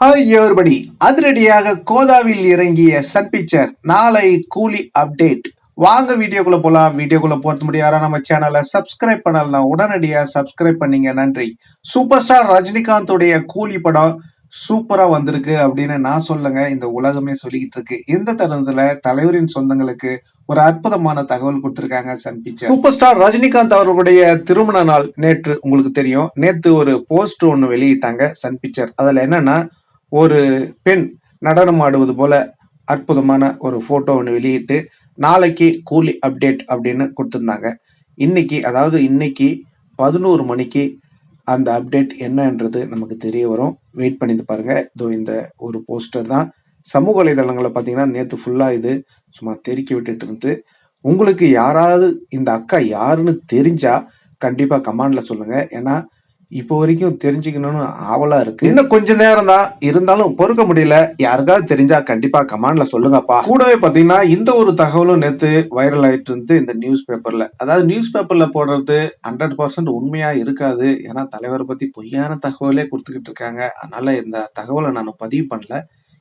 Hi everybody அதிரடியாக கோதாவில் இறங்கிய Sun picture நாளை கூலி அப்டேட் வாங்க வீடியோக்குள்ள போலாம். வீடியோக்குள்ள போறது முடியாத நம்ம சேனலை சப்ஸ்கிரைப் பண்ணலாம் உடனடியாக சப்ஸ்கிரைப் பண்ணீங்க. நன்றி. சூப்பர் ஸ்டார் ரஜினிகாந்தோடைய கூலி படம் சூப்பரா வந்திருக்கு அப்படின்னு நான் சொல்லுங்க. இந்த உலகமே சொல்லிக்கிட்டு இருக்கு. இந்த தருணத்துல? தலைவரின் சொந்தங்களுக்கு ஒரு அற்புதமான தகவல் கொடுத்திருக்காங்க Sun picture super star Rajinikanth அவர்களுடைய திருமண நாள் நேற்று உங்களுக்கு தெரியும். நேற்று ஒரு போஸ்ட் ஒன்று வெளியிட்டாங்க சன் பிக்சர் அதுல என்னன்னா ஒரு பெண் நடனம் ஆடுவது போல அற்புதமான ஒரு ஃபோட்டோ ஒன்று வெளியிட்டு நாளைக்கு கூலி அப்டேட் அப்படின்னு கொடுத்துருந்தாங்க. இன்னைக்கு அதாவது இன்னைக்கு பதினோரு மணிக்கு அந்த அப்டேட் என்னன்றது நமக்கு தெரிய வரும். வெயிட் பண்ணிட்டு பாருங்க. இதோ இந்த ஒரு போஸ்டர் தான். சமூக வலைதளங்களில் பார்த்தீங்கன்னா நேற்று ஃபுல்லாக இது சும்மா தெருக்கி விட்டுட்டு இருந்து. உங்களுக்கு யாராவது இந்த அக்கா யாருன்னு தெரிஞ்சா கண்டிப்பாக கமாண்டில் சொல்லுங்கள் ஏன்னா இப்போ வரைக்கும் தெரிஞ்சுக்கணும்னு ஆவலா இருக்கு. இன்னும் கொஞ்ச நேரம் தான் இருந்தாலும் பொறுக்க முடியல. யாருக்காவது தெரிஞ்சா கண்டிப்பா கமாண்ட்ல சொல்லுங்கப்பா. கூடவே பாத்தீங்கன்னா இந்த ஒரு தகவலும் நேத்து வைரல் ஆயிட்டு இருந்து இந்த நியூஸ் பேப்பர்ல அதாவது நியூஸ் பேப்பர்ல போடுறது ஹண்ட்ரட் பர்சன்ட் உண்மையா இருக்காது. ஏன்னா தலைவரை பத்தி பொய்யான தகவலே கொடுத்துக்கிட்டு இருக்காங்க. அதனால இந்த தகவலை நான் பதிவு பண்ணல.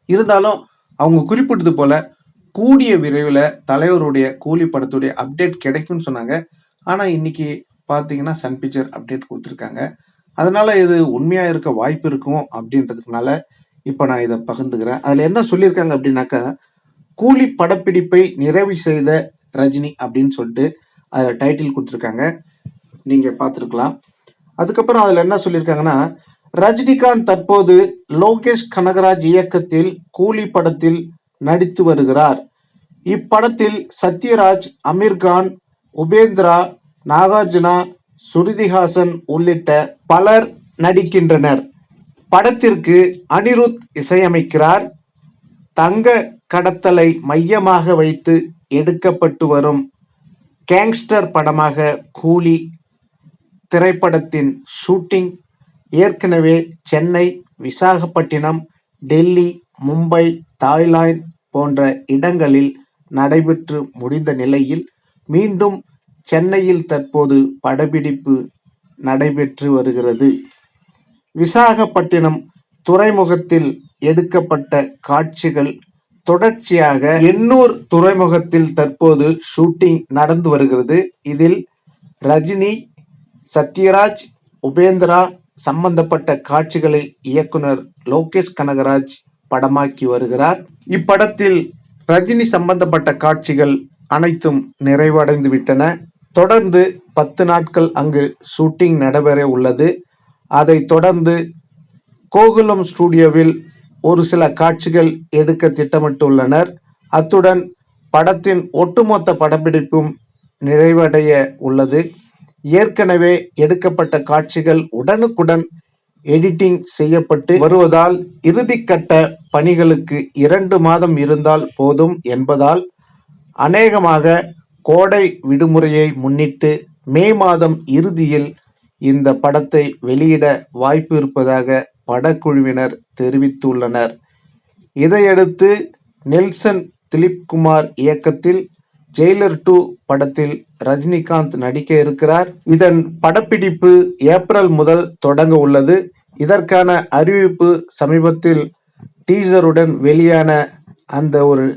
இருந்தாலும் அவங்க குறிப்பிட்டது போல கூடிய விரைவில் தலைவருடைய கூலி படத்துடைய அப்டேட் கிடைக்கும்னு சொன்னாங்க. ஆனால் இன்னைக்கு பார்த்தீங்கன்னா சன் பிக்சர் அப்டேட் கொடுத்துருக்காங்க. அதனால இது உண்மையா இருக்க வாய்ப்பு இருக்கும் அப்படின்றதுனால இப்ப நான் இதை பகிர்ந்துக்கிறேன். அதுல என்ன சொல்லியிருக்காங்க அப்படின்னாக்கா கூலி படப்பிடிப்பை நிறைவு செய்த ரஜினி அப்படின்னு சொல்லிட்டு அதில் டைட்டில் கொடுத்துருக்காங்க. நீங்க பார்த்துருக்கலாம். அதுக்கப்புறம் அதுல என்ன சொல்லியிருக்காங்கன்னா ரஜினிகாந்த் தற்போது லோகேஷ் கனகராஜ் இயக்கத்தில் கூலி படத்தில் நடித்து வருகிறார். இப்படத்தில் சத்யராஜ் அமீர்கான் உபேந்திரா நாகார்ஜுனா சுருதிஹாசன் உள்ளிட்ட பலர் நடிக்கின்றனர். படத்திற்கு அனிருத் இசையமைக்கிறார். தங்க கடத்தலை மையமாக வைத்து எடுக்கப்பட்டு வரும் கேங்ஸ்டர் படமாக கூலி திரைப்படத்தின் ஷூட்டிங் ஏற்கனவே சென்னை விசாகப்பட்டினம் டெல்லி மும்பை தாய்லாந்து போன்ற இடங்களில் நடைபெற்று முடிந்த நிலையில் மீண்டும் சென்னையில் தற்போது படப்பிடிப்பு நடைபெற்று வருகிறது. விசாகப்பட்டினம் துறைமுகத்தில் எடுக்கப்பட்ட காட்சிகள் தொடர்ச்சியாக எண்ணூர் துறைமுகத்தில் தற்போது ஷூட்டிங் நடந்து வருகிறது. இதில் ரஜினி சத்யராஜ் உபேந்திரா சம்பந்தப்பட்ட காட்சிகளை இயக்குனர் லோகேஷ் கனகராஜ் படமாக்கி வருகிறார். இப்படத்தில் ரஜினி சம்பந்தப்பட்ட காட்சிகள் அனைத்தும் நிறைவடைந்து விட்டன தொடர்ந்து பத்து நாட்கள் அங்கு ஷூட்டிங் நடைபெற உள்ளது. அதைத் தொடர்ந்து கோகுலம் ஸ்டுடியோவில் ஒரு சில காட்சிகள் எடுக்க திட்டமிட்டுள்ளனர். அத்துடன் படத்தின் ஒட்டுமொத்த படப்பிடிப்பும் நிறைவடைய உள்ளது. ஏற்கனவே எடுக்கப்பட்ட காட்சிகள் உடனுக்குடன் எடிட்டிங் செய்யப்பட்டு வருவதால் இறுதிக்கட்ட பணிகளுக்கு இரண்டு மாதம் இருந்தால் போதும் என்பதால் அநேகமாக கோடை விடுமுறையை முன்னிட்டு மே மாதம் இறுதியில் இந்த படத்தை வெளியிட வாய்ப்பு இருப்பதாக படக்குழுவினர் தெரிவித்துள்ளனர். இதையடுத்து நெல்சன் திலீப்குமார் இயக்கத்தில் ஜெயிலர் டூ படத்தில் ரஜினிகாந்த் நடிக்க இருக்கிறார். இதன் படப்பிடிப்பு ஏப்ரல் முதல் தொடங்க உள்ளது. இதற்கான அறிவிப்பு சமீபத்தில் டீசருடன் வெளியான அந்த ஒரு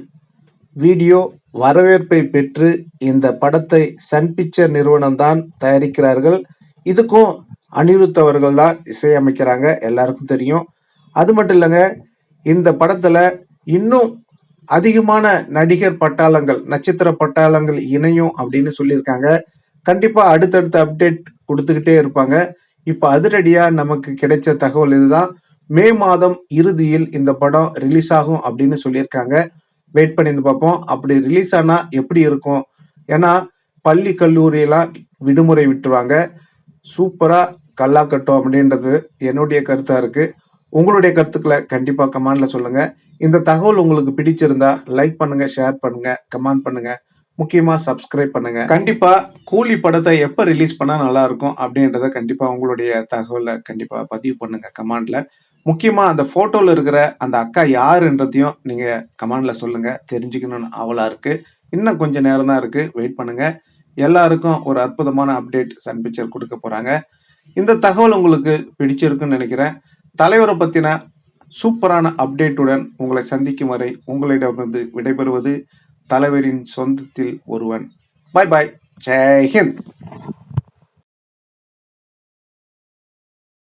வீடியோ வரவேற்பை பெற்று இந்த படத்தை சன் பிக்சர் நிறுவனம் தான் தயாரிக்கிறார்கள். இதுக்கும் அனிருத் அவர்கள் தான் இசையமைக்கிறாங்க. எல்லாருக்கும் தெரியும். அது மட்டும் இல்லைங்க இந்த படத்துல இன்னும் அதிகமான நடிகர் பட்டாளங்கள் நட்சத்திர பட்டாளங்கள் இணையும் அப்படின்னு சொல்லியிருக்காங்க. கண்டிப்பா அடுத்தடுத்த அப்டேட் கொடுத்துக்கிட்டே இருப்பாங்க. இப்ப அதிரடியா நமக்கு கிடைச்ச தகவல் இதுதான். மே மாதம் இறுதியில் இந்த படம் ரிலீஸ் ஆகும் அப்படின்னு சொல்லியிருக்காங்க. வெயிட் பண்ணி பார்ப்போம். அப்படி ரிலீஸ் ஆனா எப்படி இருக்கும்? ஏன்னா பள்ளி கல்லூரியெல்லாம் விடுமுறை விட்டுருவாங்க. சூப்பரா கல்லா கட்டும் அப்படின்றது என்னுடைய கருத்தா இருக்கு. உங்களுடைய கருத்துக்களை கண்டிப்பா கமெண்ட்ல சொல்லுங்க. இந்த தகவல் உங்களுக்கு பிடிச்சிருந்தா லைக் பண்ணுங்க ஷேர் பண்ணுங்க கமெண்ட் பண்ணுங்க. முக்கியமா சப்ஸ்கிரைப் பண்ணுங்க. கண்டிப்பா கூலி படத்தை எப்ப ரிலீஸ் பண்ணா நல்லா இருக்கும் அப்படின்றத கண்டிப்பா உங்களுடைய தகவலை கண்டிப்பா பதிவு பண்ணுங்க கமெண்ட்ல. முக்கியமாக அந்த ஃபோட்டோவில் இருக்கிற அந்த அக்கா யாருன்றதையும் நீங்கள் கமெண்டில் சொல்லுங்கள் தெரிஞ்சுக்கணும்னு ஆவலா இருக்குது இன்னும் கொஞ்சம் நேரம் தான் இருக்குது வெயிட் பண்ணுங்கள் எல்லாருக்கும் ஒரு அற்புதமான அப்டேட் சன் பிக்சர் கொடுக்க போகிறாங்க இந்த தகவல் உங்களுக்கு பிடிச்சிருக்குன்னு நினைக்கிறேன். தலைவரை பற்றின சூப்பரான அப்டேட்டுடன் உங்களை சந்திக்கும் வரை உங்களிடமிருந்து விடைபெறுவது தலைவரின் சொந்தத்தில் ஒருவன். பாய் பாய் ஜெய்ஹிந்த்